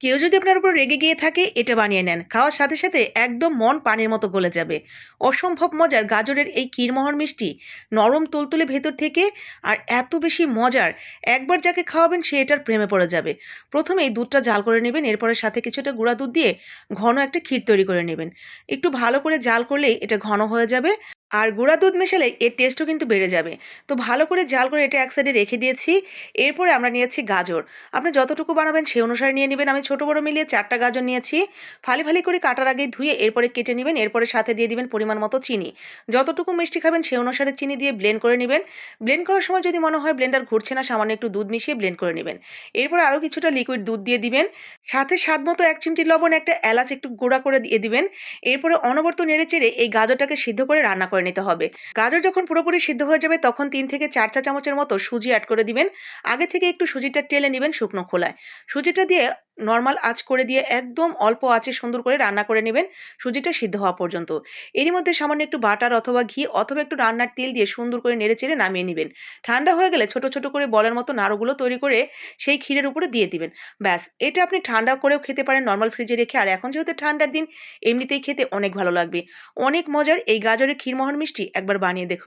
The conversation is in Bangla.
কেউ যদি আপনার উপর রেগে গিয়ে থাকে, এটা বানিয়ে নেন। খাওয়ার সাথে সাথে একদম মন পানির মতো গলে যাবে। অসম্ভব মজার গাজরের এই ক্ষীরমোহর মিষ্টি, নরম তুলতুলে ভেতর থেকে আর এত বেশি মজার, একবার যাকে খাওয়াবেন সে এটার প্রেমে পড়ে যাবে। প্রথমেই দুধটা জাল করে নেবেন, এরপরে সাথে কিছুটা গুঁড়া দুধ দিয়ে ঘন একটা ক্ষীর তৈরি করে নেবেন। একটু ভালো করে জাল করলেই এটা ঘন হয়ে যাবে। আর গুঁড়া দুধ মেশালে এর টেস্টও কিন্তু বেড়ে যাবে। তো ভালো করে জাল করে এটা এক সাইডে রেখে দিয়েছি। এরপরে আমরা নিয়েছি গাজর। আপনি যতটুকু বানাবেন সেই অনুসারে নিয়ে নেবেন। আমি ছোটো বড়ো মিলিয়ে চারটা গাজর নিয়েছি। ফালি ফালি করে কাটার আগে ধুয়ে এরপরে কেটে নেবেন। এরপরে সাথে দিয়ে দিবেন পরিমাণ মতো চিনি। যতটুকু মিষ্টি খাবেন সেই অনুসারে চিনি দিয়ে ব্লেন্ড করে নেবেন। ব্লেন্ড করার সময় যদি মনে হয় ব্লেন্ডার ঘুরছে না, সামান্য একটু দুধ মিশিয়ে ব্লেন্ড করে নেবেন। এরপর আরও কিছুটা লিকুইড দুধ দিয়ে দিবেন। সাথে স্বাদ মতো এক চিমটি লবণ, একটা এলাচ একটু গুঁড়া করে দিয়ে দিবেন। এরপরে অনবরত নেড়ে চেড়ে এই গাজরটাকে সিদ্ধ করে রান্না করে নিতে হবে। গাজর যখন পুরোপুরি সিদ্ধ হয়ে যাবে, তখন তিন থেকে চার চা চামচের মতো সুজি অ্যাড করে দিবেন। আগে থেকে একটু সুজিটা টেলে নেবেন শুকনো খোলায়। সুজিটা দিয়ে নর্মাল আঁচ করে দিয়ে একদম অল্প আঁচে সুন্দর করে রান্না করে নেবেন। সুজিটা সিদ্ধ হওয়া পর্যন্ত। এরই মধ্যে সামান্য একটু বাটার অথবা ঘি অথবা একটু রান্নার তেল দিয়ে সুন্দর করে নেড়ে চেড়ে নামিয়ে নেবেন। ঠান্ডা হয়ে গেলে ছোট ছোট করে বলের মতো নাড়ুগুলো তৈরি করে সেই ক্ষীরের উপরে দিয়ে দিবেন। ব্যাস, এটা আপনি ঠান্ডা করেও খেতে পারেন নর্মাল ফ্রিজে রেখে। আর এখন যেহেতু ঠান্ডার দিন, এমনিতেই খেতে অনেক ভালো লাগবে। অনেক মজার এই গাজরের ক্ষীরমোহন মিষ্টি একবার বানিয়ে দেখুন।